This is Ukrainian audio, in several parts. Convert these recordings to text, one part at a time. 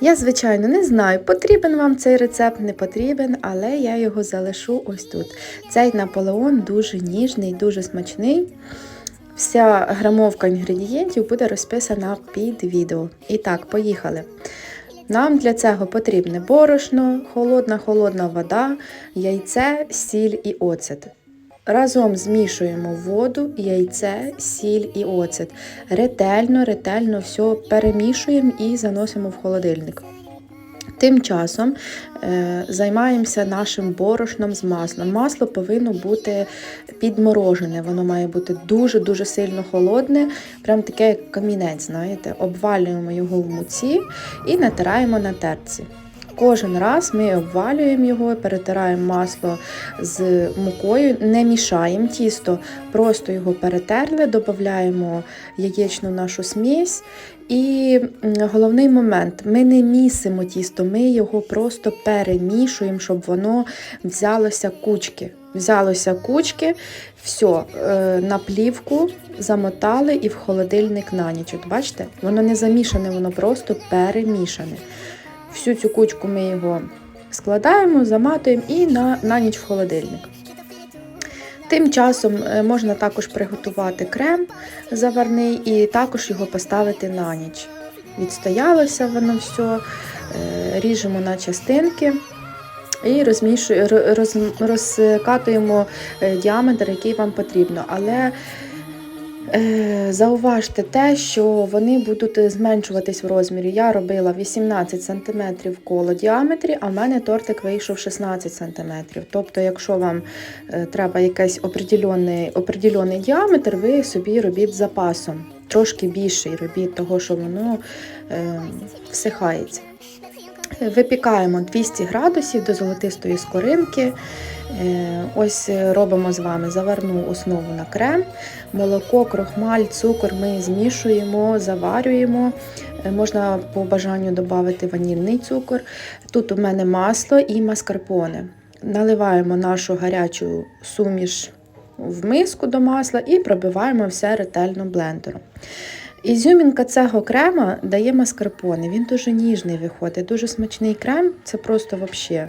Я, звичайно, не знаю, потрібен вам цей рецепт, не потрібен, але я його залишу ось тут. Цей Наполеон дуже ніжний, дуже смачний. Вся грамовка інгредієнтів буде розписана під відео. І так, поїхали. Нам для цього потрібне борошно, холодна холодна вода, яйце, сіль і оцет. Разом змішуємо воду, яйце, сіль і оцет. Ретельно, ретельно все перемішуємо і заносимо в холодильник. Тим часом е, займаємося нашим борошном з маслом. Масло повинно бути підморожене, воно має бути дуже-дуже сильно холодне, прям таке як камінець, знаєте. Обвалюємо його в муці і натираємо на терці. Кожен раз ми обвалюємо його, перетираємо масло з мукою, не мішаємо тісто, просто його перетерли, додаємо яєчну нашу смесь. І головний момент: ми не місимо тісто, ми його просто перемішуємо, щоб воно взялося кучки. Взялося кучки, все, на плівку замотали і в холодильник на ніч. От бачите, воно не замішане, воно просто перемішане. Всю цю кучку ми його складаємо, заматуємо і на, на ніч в холодильник. Тим часом е, можна також приготувати крем заварний і також його поставити на ніч. Відстоялося воно все, е, ріжемо на частинки і розмішуємо, роз, розкатуємо е, діаметр, який вам потрібно. Але Зауважте те, що вони будуть зменшуватись в розмірі. Я робила 18 см коло діаметрі, а в мене тортик вийшов 16 см. Тобто, якщо вам е, треба якийсь определений, определений діаметр, ви собі робіть запасом. Трошки більший робіть, того, що воно е, всихається. Випікаємо 200 градусів до золотистої скоринки. Е, Ось робимо з вами заварну основу на крем, молоко, крохмаль, цукор ми змішуємо, заварюємо. Е, Можна по бажанню додати ванільний цукор. Тут у мене масло і маскарпоне. Наливаємо нашу гарячу суміш в миску до масла і пробиваємо все ретельно блендером. Ізюмінка цього крема дає маскарпоне. Він дуже ніжний виходить, дуже смачний крем, це просто взагалі.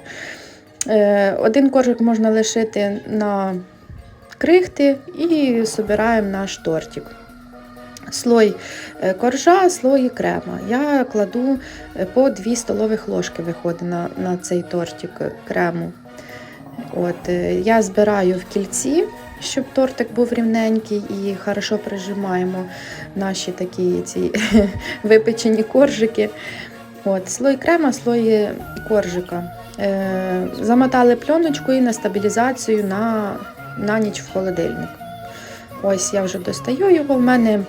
Один коржик можна лишити на крихти і збираємо наш тортик. Слой е, коржа, слой крема. Я кладу е, по 2 столових ложки виходить на, на цей тортик крему. От, е, я збираю в кільці, щоб тортик був рівненький і хорошо прижимаємо наші такі ці випечені коржики. От, слой крема, слой коржика. Е, замотали пленочку і на стабілізацію на, на ніч в холодильник. Ось я вже достаю його. В мене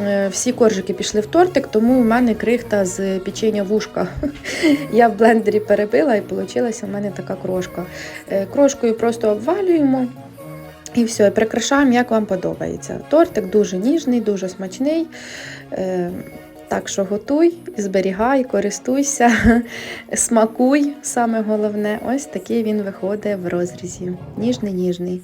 е, всі коржики пішли в тортик, тому в мене крихта з печення вушка. Я в блендері перебила і вийшла в мене така крошка. Е, Крошкою просто обвалюємо і все, прикрашаємо, як вам подобається. Тортик дуже ніжний, дуже смачний. Е, Так що готуй, зберігай, користуйся, смакуй, саме головне. Ось такий він виходить в розрізі. Ніжний-ніжний.